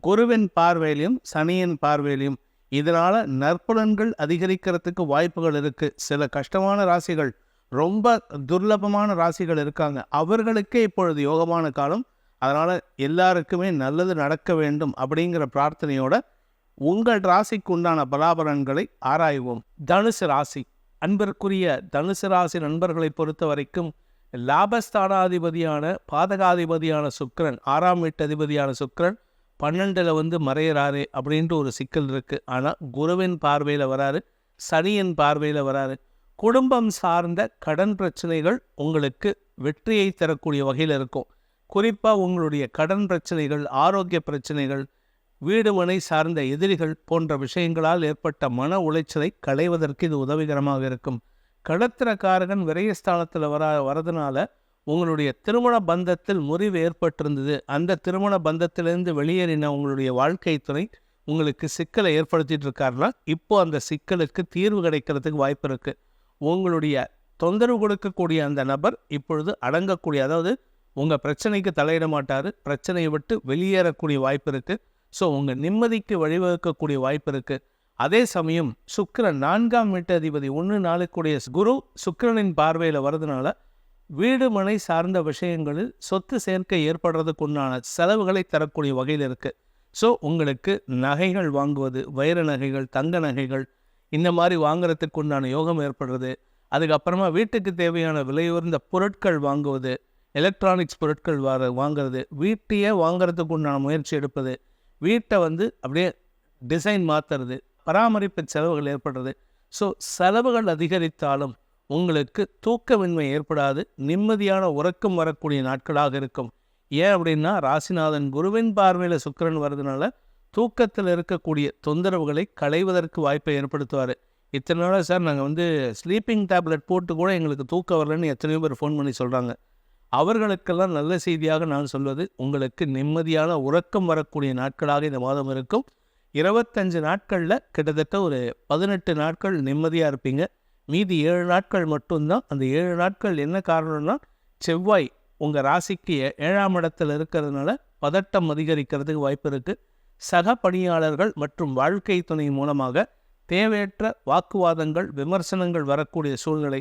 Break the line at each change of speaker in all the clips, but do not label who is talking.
குருவின் பார்வையிலையும் சனியின் பார்வையிலையும் இதனால் நற்புலன்கள் அதிகரிக்கிறதுக்கு வாய்ப்புகள் இருக்குது சில கஷ்டமான ராசிகள் ரொம்ப துர்லபமான ராசிகள் இருக்காங்க. அவர்களுக்கே இப்பொழுது யோகமான காலம். அதனால் எல்லாருக்குமே நல்லது நடக்க வேண்டும் அப்படிங்கிற பிரார்த்தனையோட உங்கள் ராசிக்கு உண்டான பலாபலன்களை ஆராய்வோம். தனுசு ராசி அன்பிற்குரிய தனுசு ராசி நண்பர்களை பொறுத்த வரைக்கும் லாபஸ்தானாதிபதியான பாதகாதிபதியான சுக்கிரன் ஆறாம் வீட்டு அதிபதியான சுக்கரன் பன்னெண்டில் வந்து மறையிறாரு அப்படின்ட்டு ஒரு சிக்கல் இருக்குது ஆனால் குருவின் பார்வையில் வராரு சனியின் பார்வையில் வராரு. குடும்பம் சார்ந்த கடன் பிரச்சனைகள் உங்களுக்கு வெற்றியை தரக்கூடிய வகையில் இருக்கும். குறிப்பாக உங்களுடைய கடன் பிரச்சனைகள் ஆரோக்கிய பிரச்சனைகள் வீடு மனை சார்ந்த எதிரிகள் போன்ற விஷயங்களால் ஏற்பட்ட மன உளைச்சலை களைவதற்கு இது உதவிகரமாக இருக்கும். கடத்திரக்காரகன் விரயஸ்தானத்தில் வர வரதுனால உங்களுடைய திருமண பந்தத்தில் முறிவு ஏற்பட்டிருந்தது. அந்த திருமண பந்தத்திலிருந்து வெளியேறின உங்களுடைய வாழ்க்கை துணை உங்களுக்கு சிக்கலை ஏற்படுத்திட்டு இருக்காருன்னா இப்போ அந்த சிக்கலுக்கு தீர்வு கிடைக்கிறதுக்கு வாய்ப்பு இருக்குது உங்களுடைய தொந்தரவு கொடுக்கக்கூடிய அந்த நபர் இப்பொழுது அடங்கக்கூடிய அதாவது உங்கள் பிரச்சனைக்கு தலையிட மாட்டார். பிரச்சனையை விட்டு வெளியேறக்கூடிய வாய்ப்பு இருக்குது ஸோ உங்கள் நிம்மதிக்கு வழிவகுக்கக்கூடிய வாய்ப்பு இருக்குது அதே சமயம் சுக்கரன் நான்காம் வீட்டு அதிபதி ஒன்று நாளுக்குடைய குரு சுக்கரனின் பார்வையில் வரதுனால வீடு மனை சார்ந்த விஷயங்களில் சொத்து சேர்க்கை ஏற்படுறதுக்குண்டான செலவுகளை தரக்கூடிய வகையில் இருக்குது ஸோ உங்களுக்கு நகைகள் வாங்குவது வைர நகைகள் தங்க நகைகள் இந்த மாதிரி வாங்குறதுக்கு உண்டான யோகம் ஏற்படுறது. அதுக்கப்புறமா வீட்டுக்கு தேவையான விலையுயர்ந்த பொருட்கள் வாங்குவது எலக்ட்ரானிக்ஸ் பொருட்கள் வார வாங்குறது வீட்டையே வாங்குறதுக்கு உண்டான முயற்சி எடுப்பது வீட்டை வந்து அப்படியே டிசைன் மாற்றுறது பராமரிப்பு செலவுகள் ஏற்படுறது. ஸோ செலவுகள் அதிகரித்தாலும் உங்களுக்கு தூக்கமின்மை ஏற்படாது நிம்மதியான உறக்கம் வரக்கூடிய நாட்களாக இருக்கும். ஏன் அப்படின்னா ராசிநாதன் குருவின் பார்வையில் சுக்கரன் வர்றதுனால தூக்கத்தில் இருக்கக்கூடிய தொந்தரவுகளை களைவதற்கு வாய்ப்பை ஏற்படுத்துவார். இத்தனை நாளாக சார் நாங்கள் வந்து ஸ்லீப்பிங் டேப்லெட் போட்டு கூட எங்களுக்கு தூக்கம் வரலன்னு எத்தனையோ பேர் ஃபோன் பண்ணி சொல்கிறாங்க அவர்களுக்கெல்லாம் நல்ல செய்தியாக நான் சொல்வது உங்களுக்கு நிம்மதியான உறக்கம் வரக்கூடிய நாட்களாக இந்த மாதம் இருக்கும். இருபத்தஞ்சு நாட்களில் கிட்டத்தட்ட ஒரு பதினெட்டு நாட்கள் நிம்மதியாக இருப்பீங்க. மீதி ஏழு நாட்கள் மட்டும்தான். அந்த ஏழு நாட்கள் என்ன காரணம்னா செவ்வாய் உங்கள் ராசிக்கு ஏழாம் இடத்துல இருக்கிறதுனால பதட்டம் அதிகரிக்கிறதுக்கு வாய்ப்பு இருக்குது சக பணியாளர்கள் மற்றும் வாழ்க்கை துணை மூலமாக தேவையற்ற வாக்குவாதங்கள் விமர்சனங்கள் வரக்கூடிய சூழ்நிலை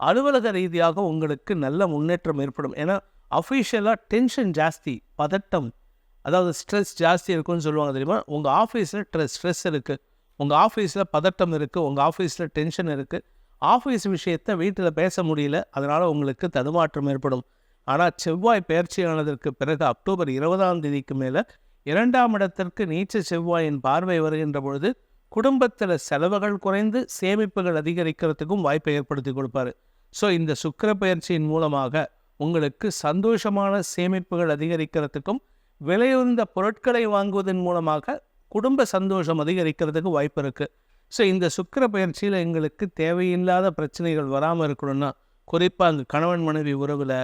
அலுவலக ரீதியாக உங்களுக்கு நல்ல முன்னேற்றம் ஏற்படும். ஏன்னா அஃபீஷியலாக டென்ஷன் ஜாஸ்தி பதட்டம் அதாவது ஸ்ட்ரெஸ் ஜாஸ்தி இருக்குன்னு சொல்லுவாங்க தெரியுமா? உங்கள் ஆஃபீஸில் ஸ்ட்ரெஸ் ஸ்ட்ரெஸ் இருக்குது உங்கள் ஆஃபீஸில் பதட்டம் இருக்குது உங்கள் ஆஃபீஸில் டென்ஷன் இருக்குது ஆஃபீஸ் விஷயத்தை வீட்டில் பேச முடியல. அதனால் உங்களுக்கு தடுமாற்றம் ஏற்படும். ஆனால் செவ்வாய் பயிற்சியானதற்கு பிறகு அக்டோபர் இருபதாம் தேதிக்கு மேலே இரண்டாம் இடத்திற்கு நீச்ச செவ்வாயின் பார்வை வருகின்ற பொழுது குடும்பத்தில் செலவுகள் குறைந்து சேமிப்புகள் அதிகரிக்கிறதுக்கும் வாய்ப்பை ஏற்படுத்தி கொடுப்பாரு. ஸோ இந்த சுக்கிர பயிற்சியின் மூலமாக உங்களுக்கு சந்தோஷமான சேமிப்புகள் அதிகரிக்கிறதுக்கும் விலையுந்த பொருட்களை வாங்குவதன் மூலமாக குடும்ப சந்தோஷம் அதிகரிக்கிறதுக்கு வாய்ப்பு இருக்குது ஸோ இந்த சுக்கிர பயிற்சியில் எங்களுக்கு தேவையில்லாத பிரச்சனைகள் வராமல் இருக்கணும்னா குறிப்பாக அந்த கணவன் மனைவி உறவில்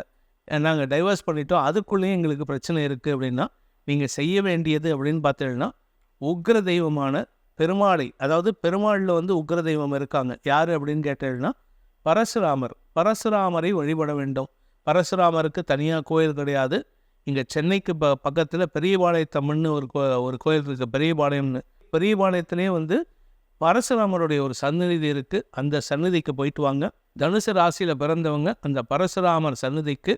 நாங்கள் டைவர்ஸ் பண்ணிட்டோம் அதுக்குள்ளேயும் எங்களுக்கு பிரச்சனை இருக்குது அப்படின்னா நீங்கள் செய்ய வேண்டியது அப்படின்னு பார்த்தீங்கன்னா உக்ர தெய்வமான பெருமாளை அதாவது பெருமாளில் வந்து உக்ர தெய்வம் இருக்காங்க. யார் அப்படின்னு கேட்டீங்கன்னா பரசுராமர். பரசுராமரை வழிபட வேண்டும். பரசுராமருக்கு தனியாக கோயில் கிடையாது. இங்கே சென்னைக்கு ப பக்கத்தில் பெரியபாளையத்தம்மன்னு ஒரு கோ ஒரு கோயில் இருக்குது பெரியபாளையம்னு. பெரியபாளையத்துலேயே வந்து பரசுராமருடைய ஒரு சந்நிதி இருக்குது அந்த சந்நிதிக்கு போயிட்டு வாங்க. தனுசு ராசியில் பிறந்தவங்க அந்த பரசுராமர் சந்நிதிக்கு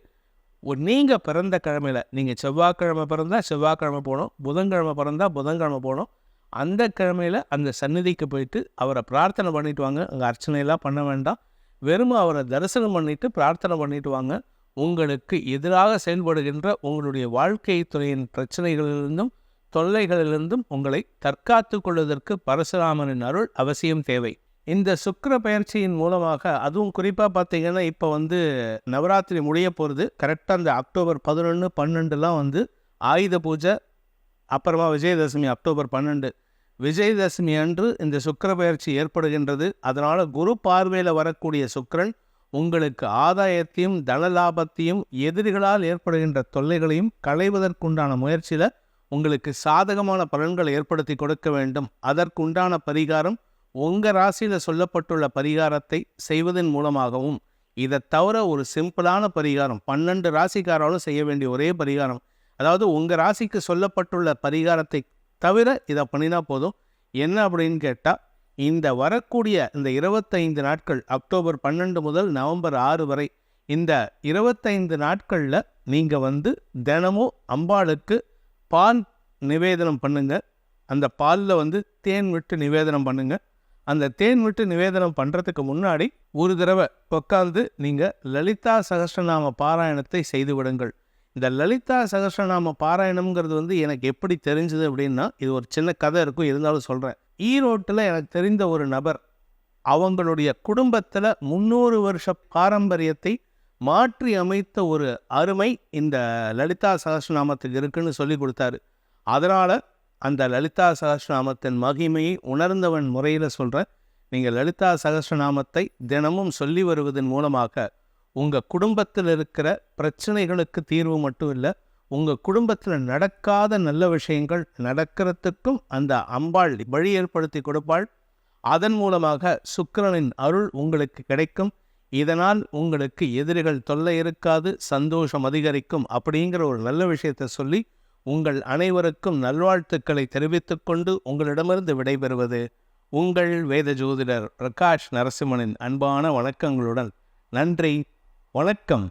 நீங்கள் பிறந்த கிழமையில் நீங்கள் செவ்வாய்க்கிழமை பிறந்தால் செவ்வாய்க்கிழமை போகணும் புதன்கிழமை பிறந்தால் புதன்கிழமை போகணும். அந்த கிழமையில் அந்த சந்நிதிக்கு போயிட்டு அவரை பிரார்த்தனை பண்ணிட்டு வாங்க. அங்கே அர்ச்சனையெல்லாம் பண்ண வேண்டாம். வெறும் அவரை தரிசனம் பண்ணிட்டு பிரார்த்தனை பண்ணிட்டு வாங்க. உங்களுக்கு எதிராக செயல்படுகின்ற உங்களுடைய வாழ்க்கை துறையின் பிரச்சனைகளிலிருந்தும் தொல்லைகளிலிருந்தும் உங்களை தற்காத்து கொள்வதற்கு பரசுராமனின் அருள் அவசியம் தேவை. இந்த சுக்கர பயிற்சியின் மூலமாக அதுவும் குறிப்பாக பார்த்தீங்கன்னா இப்போ வந்து நவராத்திரி முடிய போகிறது கரெக்டாக அந்த அக்டோபர் பதினொன்று பன்னெண்டுலாம் வந்து ஆயுத பூஜை அப்புறமா விஜயதசமி அக்டோபர் பன்னெண்டு. விஜயதசமி அன்று இந்த சுக்கிர பயிற்சி ஏற்படுகின்றது. அதனால் குரு பார்வையில் வரக்கூடிய சுக்கரன் உங்களுக்கு ஆதாயத்தையும் தனலாபத்தையும் எதிரிகளால் ஏற்படுகின்ற தொல்லைகளையும் களைவதற்குண்டான முயற்சியில் உங்களுக்கு சாதகமான பலன்களை ஏற்படுத்தி கொடுக்க வேண்டும். அதற்குண்டான பரிகாரம் உங்கள் ராசியில் சொல்லப்பட்டுள்ள பரிகாரத்தை செய்வதன் மூலமாகவும் இதை தவிர ஒரு சிம்பிளான பரிகாரம் பன்னெண்டு ராசிக்காராலும் செய்ய வேண்டிய ஒரே பரிகாரம். அதாவது உங்கள் ராசிக்கு சொல்லப்பட்டுள்ள பரிகாரத்தை தவிர இதை பண்ணினா போதும். என்ன அப்படின்னு கேட்டால் இந்த வரக்கூடிய இந்த இருபத்தைந்து நாட்கள் அக்டோபர் பன்னெண்டு முதல் நவம்பர் ஆறு வரை இந்த இருபத்தைந்து நாட்களில் நீங்கள் வந்து தினமும் அம்பாளுக்கு பால் நிவேதனம் பண்ணுங்க. அந்த பாலில் வந்து தேன் விட்டு நிவேதனம் பண்ணுங்க. அந்த தேன் விட்டு நிவேதனம் பண்ணுறதுக்கு முன்னாடி ஒரு தடவை உட்காந்து நீங்கள் லலிதா சகஸ்ரநாம பாராயணத்தை செய்து விடுங்கள். இந்த லலிதா சகஸ்ரநாம பாராயணம்ங்கிறது வந்து எனக்கு எப்படி தெரிஞ்சது அப்படின்னா இது ஒரு சின்ன கதை இருக்கும் இருந்தாலும் சொல்கிறேன் ஈரோட்டில் எனக்கு தெரிந்த ஒரு நபர் அவங்களுடைய குடும்பத்தில் முந்நூறு வருஷ பாரம்பரியத்தை மாற்றி அமைத்த ஒரு அருமை இந்த லலிதா சகஸ்ரநாமத்துக்கு இருக்குன்னு சொல்லி கொடுத்தாரு. அதனால் அந்த லலிதா சகஸ்ரநாமத்தின் மகிமையை உணர்ந்தவன் முறையில் சொல்கிறேன் நீங்கள் லலிதா சகஸ்ரநாமத்தை தினமும் சொல்லி வருவதன் மூலமாக உங்கள் குடும்பத்தில் இருக்கிற பிரச்சனைகளுக்கு தீர்வு மட்டும் இல்லை உங்கள் குடும்பத்தில் நடக்காத நல்ல விஷயங்கள் நடக்கிறதுக்கும் அந்த அம்பாள் வழி ஏற்படுத்தி கொடுப்பாள். அதன் மூலமாக சுக்கிரனின் அருள் உங்களுக்கு கிடைக்கும். இதனால் உங்களுக்கு எதிரிகள் தொல்லை இருக்காது சந்தோஷம் அதிகரிக்கும் அப்படிங்கிற ஒரு நல்ல விஷயத்தை சொல்லி உங்கள் அனைவருக்கும் நல்வாழ்த்துக்களை தெரிவித்துக் கொண்டு உங்களிடமிருந்து விடைபெறுவது உங்கள் வேத ஜோதிடர் பிரகாஷ் நரசிம்மனின் அன்பான வணக்கங்களுடன் நன்றி வணக்கம்.